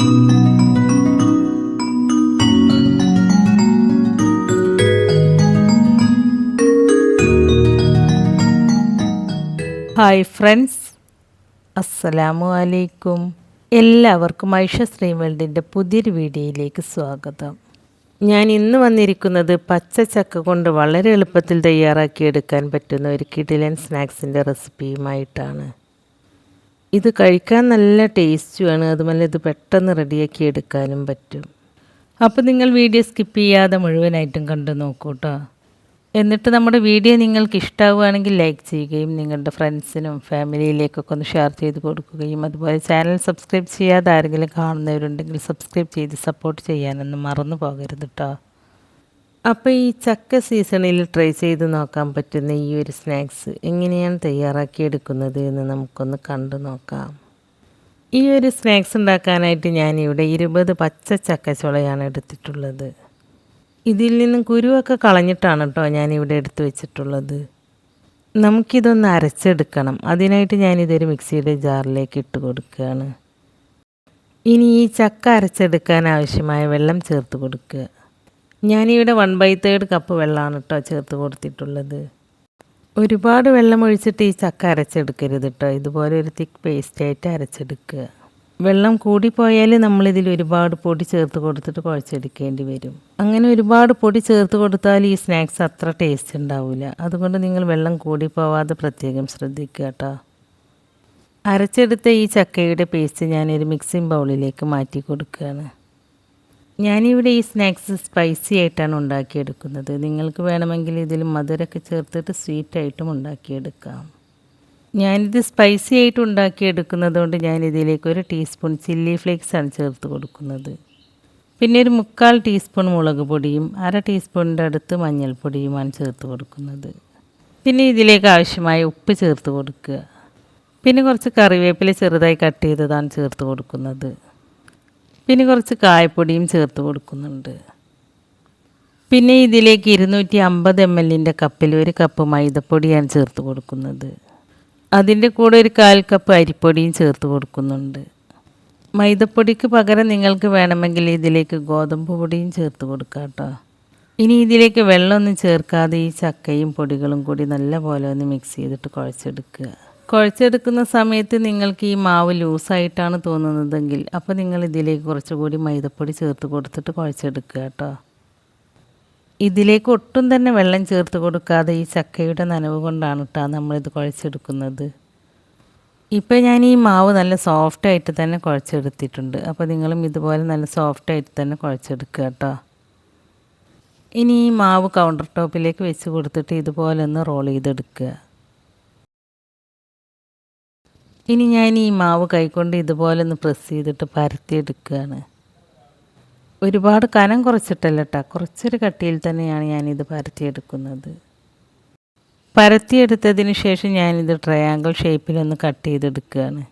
Hi friends. അസ്സലാമു അലൈക്കും. എല്ലാവർക്കും ഐഷ ശ്രീ പുതിയൊരു വീഡിയോയിലേക്ക് സ്വാഗതം. ഞാൻ ഇന്ന് വന്നിരിക്കുന്നത് പച്ച ചക്ക കൊണ്ട് വളരെ എളുപ്പത്തിൽ തയ്യാറാക്കിയെടുക്കാൻ പറ്റുന്ന ഒരു കിടിലൻ സ്നാക്സിന്റെ റെസിപ്പിയുമായിട്ടാണ്. ഇത് കഴിക്കാൻ നല്ല ടേസ്റ്റുമാണ് അതുമല്ല ഇത് പെട്ടെന്ന് റെഡിയാക്കി എടുക്കാനും പറ്റും. അപ്പോൾ നിങ്ങൾ വീഡിയോ സ്കിപ്പ് ചെയ്യാതെ മുഴുവനായിട്ടും കണ്ടു നോക്കൂ കേട്ടോ എന്നിട്ട് നമ്മുടെ വീഡിയോ നിങ്ങൾക്ക് ഇഷ്ടമാവുകയാണെങ്കിൽ ലൈക്ക് ചെയ്യുകയും നിങ്ങളുടെ ഫ്രണ്ട്സിനും ഫാമിലിയിലേക്കൊക്കെ ഒന്ന് ഷെയർ ചെയ്ത് കൊടുക്കുകയും അതുപോലെ ചാനൽ സബ്സ്ക്രൈബ് ചെയ്യാതെ ആരെങ്കിലും കാണുന്നവരുണ്ടെങ്കിൽ സബ്സ്ക്രൈബ് ചെയ്ത് സപ്പോർട്ട് ചെയ്യാനൊന്നും മറന്നു പോകരുത് കേട്ടോ അപ്പോൾ ഈ ചക്ക സീസണിൽ ട്രൈ ചെയ്ത് നോക്കാൻ പറ്റുന്ന ഈ ഒരു സ്നാക്സ് എങ്ങനെയാണ് തയ്യാറാക്കി എടുക്കുന്നത് എന്ന് നമുക്കൊന്ന് കണ്ടു നോക്കാം. ഈ ഒരു സ്നാക്സ് ഉണ്ടാക്കാനായിട്ട് ഞാനിവിടെ ഇരുപത് പച്ച ചക്കച്ചുളയാണ് എടുത്തിട്ടുള്ളത്. ഇതിൽ നിന്നും കുരുവൊക്കെ കളഞ്ഞിട്ടാണ് കേട്ടോ ഞാനിവിടെ എടുത്തു വെച്ചിട്ടുള്ളത്. നമുക്കിതൊന്ന് അരച്ചെടുക്കണം. അതിനായിട്ട് ഞാനിതൊരു മിക്സിയുടെ ജാറിലേക്ക് ഇട്ട് കൊടുക്കുകയാണ്. ഇനി ഈ ചക്ക അരച്ചെടുക്കാൻ ആവശ്യമായ വെള്ളം ചേർത്ത് കൊടുക്കുക. ഞാനിവിടെ വൺ ബൈ തേർഡ് കപ്പ് വെള്ളമാണ് കേട്ടോ ചേർത്ത് കൊടുത്തിട്ടുള്ളത്. ഒരുപാട് വെള്ളം ഒഴിച്ചിട്ട് ഈ ചക്ക അരച്ചെടുക്കരുത് കേട്ടോ ഇതുപോലെ ഒരു തിക്ക് പേസ്റ്റായിട്ട് അരച്ചെടുക്കുക. വെള്ളം കൂടിപ്പോയാൽ നമ്മളിതിൽ ഒരുപാട് പൊടി ചേർത്ത് കൊടുത്തിട്ട് കുഴച്ചെടുക്കേണ്ടി വരും. അങ്ങനെ ഒരുപാട് പൊടി ചേർത്ത് കൊടുത്താൽ ഈ സ്നാക്സ് അത്ര ടേസ്റ്റ് ഉണ്ടാവില്ല അതുകൊണ്ട് നിങ്ങൾ വെള്ളം കൂടിപ്പോവാതെ പ്രത്യേകം ശ്രദ്ധിക്കുക കേട്ടോ അരച്ചെടുത്ത ഈ ചക്കയുടെ പേസ്റ്റ് ഞാനൊരു മിക്സിംഗ് ബൗളിലേക്ക് മാറ്റി കൊടുക്കുകയാണ്. ഞാനിവിടെ ഈ സ്നാക്സ് സ്പൈസി ആയിട്ടാണ് ഉണ്ടാക്കിയെടുക്കുന്നത്. നിങ്ങൾക്ക് വേണമെങ്കിൽ ഇതിൽ മധുരമൊക്കെ ചേർത്തിട്ട് സ്വീറ്റായിട്ടും ഉണ്ടാക്കിയെടുക്കാം. ഞാനിത് സ്പൈസി ആയിട്ട് ഉണ്ടാക്കിയെടുക്കുന്നത് കൊണ്ട് ഞാനിതിലേക്ക് ഒരു ടീസ്പൂൺ ചില്ലി ഫ്ലേക്സ് ആണ് ചേർത്ത് കൊടുക്കുന്നത്. പിന്നെ ഒരു മുക്കാൽ ടീസ്പൂൺ മുളക് പൊടിയും അര ടീസ്പൂണിന്റെ അടുത്ത് മഞ്ഞൾപ്പൊടിയുമാണ് ചേർത്ത് കൊടുക്കുന്നത്. പിന്നെ ഇതിലേക്ക് ആവശ്യമായ ഉപ്പ് ചേർത്ത് കൊടുക്കുക. പിന്നെ കുറച്ച് കറിവേപ്പില ചെറുതായി കട്ട് ചെയ്തതാണ് ചേർത്ത് കൊടുക്കുന്നത്. പിന്നെ കുറച്ച് കായപ്പൊടിയും ചേർത്ത് കൊടുക്കുന്നുണ്ട്. പിന്നെ ഇതിലേക്ക് ഇരുന്നൂറ്റി അമ്പത് എം എല്ലിന്റെ കപ്പിൽ ഒരു കപ്പ് മൈദപ്പൊടിയാണ് ചേർത്ത് കൊടുക്കുന്നത്. അതിന്റെ കൂടെ ഒരു കാൽ കപ്പ് അരിപ്പൊടിയും ചേർത്ത് കൊടുക്കുന്നുണ്ട്. മൈദപ്പൊടിക്ക് പകരം നിങ്ങൾക്ക് വേണമെങ്കിൽ ഇതിലേക്ക് ഗോതമ്പ് പൊടിയും ചേർത്ത് കൊടുക്കാം കേട്ടോ. ഇനി ഇതിലേക്ക് വെള്ളമൊന്നും ചേർക്കാതെ ഈ ചക്കയും പൊടികളും കൂടി നല്ല പോലെ ഒന്ന് മിക്സ് ചെയ്തിട്ട് കുഴച്ചെടുക്കുക. കുഴച്ചെടുക്കുന്ന സമയത്ത് നിങ്ങൾക്ക് ഈ മാവ് ലൂസായിട്ടാണ് തോന്നുന്നതെങ്കിൽ അപ്പോൾ നിങ്ങൾ ഇതിലേക്ക് കുറച്ചുകൂടി മൈദപ്പൊടി ചേർത്ത് കൊടുത്തിട്ട് കുഴച്ചെടുക്കുക കേട്ടോ. ഇതിലേക്ക് ഒട്ടും തന്നെ വെള്ളം ചേർത്ത് കൊടുക്കാതെ ഈ ചക്കയുടെ നനവ് കൊണ്ടാണ് കേട്ടോ നമ്മളിത് കുഴച്ചെടുക്കുന്നത്. ഇപ്പോൾ ഞാൻ ഈ മാവ് നല്ല സോഫ്റ്റായിട്ട് തന്നെ കുഴച്ചെടുത്തിട്ടുണ്ട്. അപ്പോൾ നിങ്ങളും ഇതുപോലെ നല്ല സോഫ്റ്റായിട്ട് തന്നെ കുഴച്ചെടുക്കുക കേട്ടോ. ഇനി ഈ മാവ് കൗണ്ടർ ടോപ്പിലേക്ക് വെച്ച് കൊടുത്തിട്ട് ഇതുപോലെ ഒന്ന് റോൾ ചെയ്തെടുക്കുക. ഇനി ഞാൻ ഈ മാവ് കൈക്കൊണ്ട് ഇതുപോലെ ഒന്ന് പ്രസ് ചെയ്തിട്ട് പരത്തിയെടുക്കുകയാണ് ഒരുപാട് കനം കുറച്ചിട്ടല്ല കേട്ടോ കുറച്ചൊരു കട്ടിയിൽ തന്നെയാണ് ഞാനിത് പരത്തിയെടുക്കുന്നത്. പരത്തിയെടുത്തതിന് ശേഷം ഞാനിത് ട്രയാങ്കിൾ ഷേപ്പിലൊന്ന് കട്ട് ചെയ്തെടുക്കുകയാണ്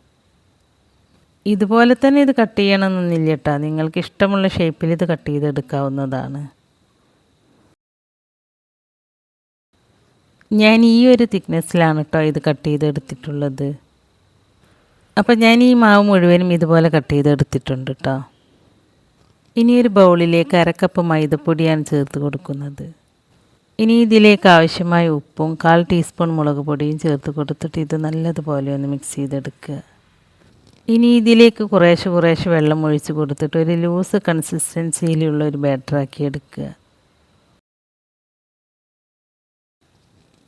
ഇതുപോലെ തന്നെ ഇത് കട്ട് ചെയ്യണമെന്നൊന്നുമില്ല കേട്ടോ നിങ്ങൾക്ക് ഇഷ്ടമുള്ള ഷേപ്പിൽ ഇത് കട്ട് ചെയ്തെടുക്കാവുന്നതാണ്. ഞാൻ ഈ ഒരു തിക്നെസ്സിലാണ് കേട്ടോ ഇത് കട്ട് ചെയ്തെടുത്തിട്ടുള്ളത്. അപ്പം ഞാൻ ഈ മാവ് മുഴുവനും ഇതുപോലെ കട്ട് ചെയ്തെടുത്തിട്ടുണ്ട് കേട്ടോ ഇനി ഒരു ബൗളിലേക്ക് അരക്കപ്പ് മൈദപ്പൊടിയാണ് ചേർത്ത് കൊടുക്കുന്നത്. ഇനി ഇതിലേക്ക് ആവശ്യമായ ഉപ്പും കാൽ ടീസ്പൂൺ മുളക് പൊടിയും ചേർത്ത് കൊടുത്തിട്ട് ഇത് നല്ലതുപോലെ ഒന്ന് മിക്സ് ചെയ്തെടുക്കുക. ഇനി ഇതിലേക്ക് കുറേശ്ശെ കുറേശ്ശെ വെള്ളം ഒഴിച്ച് കൊടുത്തിട്ട് ഒരു ലൂസ് കൺസിസ്റ്റൻസിയിലുള്ള ഒരു ബാറ്ററാക്കി എടുക്കുക.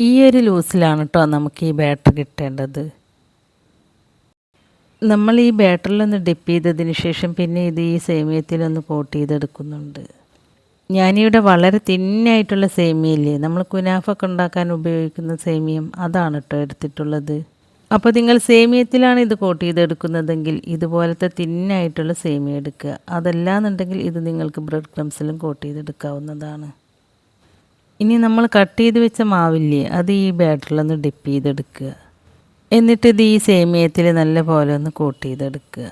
ഈ ഒരു ലൂസിലാണ് കേട്ടോ നമുക്ക് ഈ ബാറ്റർ കിട്ടേണ്ടത്. നമ്മൾ ഈ ബാറ്ററിലൊന്ന് ഡിപ്പ് ചെയ്തതിന് ശേഷം പിന്നെ ഇത് ഈ സേമിയത്തിലൊന്ന് കോട്ട് ചെയ്തെടുക്കുന്നുണ്ട്. ഞാനിവിടെ വളരെ തിന്നായിട്ടുള്ള സേമിയല്ലേ നമ്മൾ കുനാഫൊക്കെ ഉണ്ടാക്കാൻ ഉപയോഗിക്കുന്ന സേമിയം അതാണ് കേട്ടോ എടുത്തിട്ടുള്ളത്. അപ്പോൾ നിങ്ങൾ സേമിയത്തിലാണ് ഇത് കോട്ട് ചെയ്തെടുക്കുന്നതെങ്കിൽ ഇതുപോലത്തെ തിന്നായിട്ടുള്ള സേമിയ എടുക്കുക. അതല്ലാന്നുണ്ടെങ്കിൽ ഇത് നിങ്ങൾക്ക് ബ്രെഡ് ക്രംസിലും കോട്ട് ചെയ്തെടുക്കാവുന്നതാണ്. ഇനി നമ്മൾ കട്ട് ചെയ്ത് വെച്ച മാവില്ലേ? അത് ഈ ബാറ്ററിലൊന്ന് ഡിപ്പ് ചെയ്തെടുക്കുക. എന്നിട്ട് ഇത് ഈ സേമിയത്തിൽ നല്ല പോലെ ഒന്ന് കൂട്ട് ചെയ്തെടുക്കുക.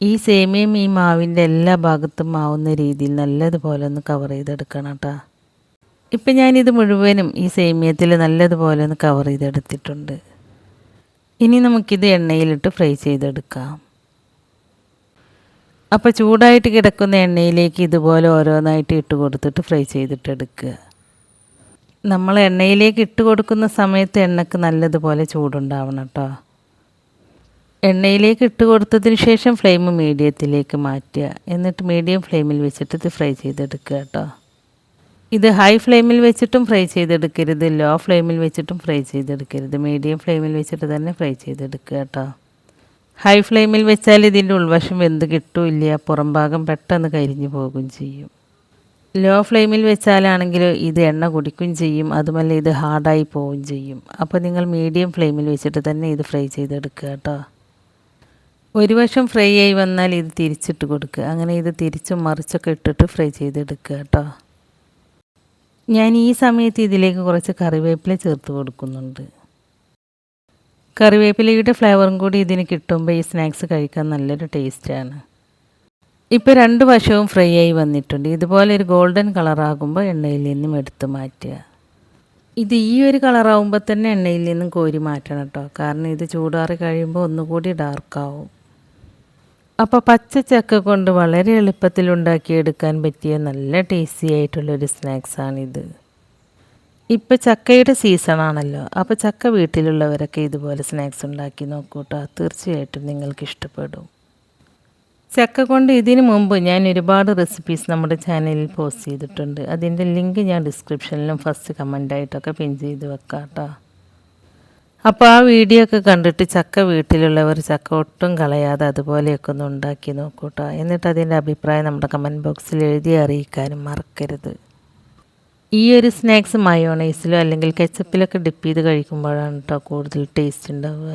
ഈ സേമിയം ഈ മാവിന്റെ എല്ലാ ഭാഗത്തും ആവുന്ന രീതിയിൽ നല്ലതുപോലെ ഒന്ന് കവർ ചെയ്തെടുക്കണം കേട്ടോ. ഇപ്പം ഞാനിത് മുഴുവനും ഈ സേമിയത്തിൽ നല്ലതുപോലെ ഒന്ന് കവർ ചെയ്തെടുത്തിട്ടുണ്ട്. ഇനി നമുക്കിത് എണ്ണയിലിട്ട് ഫ്രൈ ചെയ്തെടുക്കാം. അപ്പോൾ ചൂടായിട്ട് കിടക്കുന്ന എണ്ണയിലേക്ക് ഇതുപോലെ ഓരോന്നായിട്ട് ഇട്ട് കൊടുത്തിട്ട് ഫ്രൈ ചെയ്തിട്ട് എടുക്കുക നമ്മൾ എണ്ണയിലേക്ക് ഇട്ട് കൊടുക്കുന്ന സമയത്ത് എണ്ണക്ക് നല്ലതുപോലെ ചൂടുണ്ടാവണം കേട്ടോ. എണ്ണയിലേക്ക് ഇട്ട് കൊടുത്തതിന് ശേഷം ഫ്ലെയിം മീഡിയത്തിലേക്ക് മാറ്റുക. എന്നിട്ട് മീഡിയം ഫ്ലെയിമിൽ വെച്ചിട്ട് ഇത് ഫ്രൈ ചെയ്തെടുക്കുക കേട്ടോ. ഇത് ഹൈ ഫ്ലെയിമിൽ വെച്ചിട്ടും ഫ്രൈ ചെയ്തെടുക്കരുത്. ലോ ഫ്ലെയിമിൽ വെച്ചിട്ടും ഫ്രൈ ചെയ്തെടുക്കരുത്. മീഡിയം ഫ്ലെയിമിൽ വെച്ചിട്ട് തന്നെ ഫ്രൈ ചെയ്തെടുക്കുക കേട്ടോ. ഹൈ ഫ്ലെയിമിൽ വെച്ചാൽ ഇതിന്റെ ഉൾവശം വെന്ത് കിട്ടില്ല. പുറംഭാഗം പെട്ടെന്ന് കരിഞ്ഞു പോകും ചെയ്യും. ലോ ഫ്ലെയിമിൽ വെച്ചാലാണെങ്കിൽ ഇത് എണ്ണ കുടിക്കുകയും ചെയ്യും. അതുമല്ല ഇത് ഹാർഡായി പോവുകയും ചെയ്യും. അപ്പോൾ നിങ്ങൾ മീഡിയം ഫ്ലെയിമിൽ വെച്ചിട്ട് തന്നെ ഇത് ഫ്രൈ ചെയ്തെടുക്കുക കേട്ടോ. ഒരു വശം ഫ്രൈ ആയി വന്നാൽ ഇത് തിരിച്ചിട്ട് കൊടുക്കുക. അങ്ങനെ ഇത് തിരിച്ചും മറിച്ചൊക്കെ ഇട്ടിട്ട് ഫ്രൈ ചെയ്തെടുക്കുക കേട്ടോ. ഞാൻ ഈ സമയത്ത് ഇതിലേക്ക് കുറച്ച് കറിവേപ്പില ചേർത്ത് കൊടുക്കുന്നുണ്ട്. കറിവേപ്പിലയുടെ ഫ്ലേവറും കൂടി ഇതിന് കിട്ടുമ്പോൾ ഈ സ്നാക്സ് കഴിക്കാൻ നല്ലൊരു ടേസ്റ്റാണ് ഇപ്പോൾ രണ്ട് വശവും ഫ്രൈ ആയി വന്നിട്ടുണ്ട്. ഇതുപോലെ ഒരു ഗോൾഡൻ കളറാകുമ്പോൾ എണ്ണയിൽ നിന്നും എടുത്ത് മാറ്റുക. ഇത് ഈ ഒരു കളറാകുമ്പോൾ തന്നെ എണ്ണയിൽ നിന്നും കോരി മാറ്റണം കേട്ടോ കാരണം ഇത് ചൂടാറി കഴിയുമ്പോൾ ഒന്നുകൂടി ഡാർക്കാവും അപ്പോൾ പച്ച ചക്ക കൊണ്ട് വളരെ എളുപ്പത്തിൽ ഉണ്ടാക്കിയെടുക്കാൻ പറ്റിയ നല്ല ടേസ്റ്റി ആയിട്ടുള്ളൊരു സ്നാക്സാണിത് ഇപ്പോൾ ചക്കയുടെ സീസണാണല്ലോ അപ്പോൾ ചക്ക വീട്ടിലുള്ളവരൊക്കെ ഇതുപോലെ സ്നാക്സ് ഉണ്ടാക്കി നോക്കൂട്ടോ. തീർച്ചയായിട്ടും നിങ്ങൾക്ക് ഇഷ്ടപ്പെടും ചക്ക കൊണ്ട് ഇതിനു മുമ്പ് ഞാൻ ഒരുപാട് റെസിപ്പീസ് നമ്മുടെ ചാനലിൽ പോസ്റ്റ് ചെയ്തിട്ടുണ്ട്. അതിന്റെ ലിങ്ക് ഞാൻ ഡിസ്ക്രിപ്ഷനിലും ഫസ്റ്റ് കമന്റായിട്ടൊക്കെ പിൻ ചെയ്ത് വെക്കാം കേട്ടോ അപ്പോൾ ആ വീഡിയോ ഒക്കെ കണ്ടിട്ട് ചക്ക വീട്ടിലുള്ളവർ ചക്ക ഒട്ടും കളയാതെ അതുപോലെയൊക്കെ ഒന്ന് ഉണ്ടാക്കി നോക്കൂട്ടോ എന്നിട്ട് അതിന്റെ അഭിപ്രായം നമ്മുടെ കമന്റ് ബോക്സിൽ എഴുതി അറിയിക്കാനും മറക്കരുത്. ഈ ഒരു സ്നാക്സ് മയോണൈസിലോ അല്ലെങ്കിൽ കെച്ചപ്പിലൊക്കെ ഡിപ്പ് ചെയ്ത് കഴിക്കുമ്പോഴാണ് കേട്ടോ കൂടുതൽ ടേസ്റ്റ് ഉണ്ടാവുക.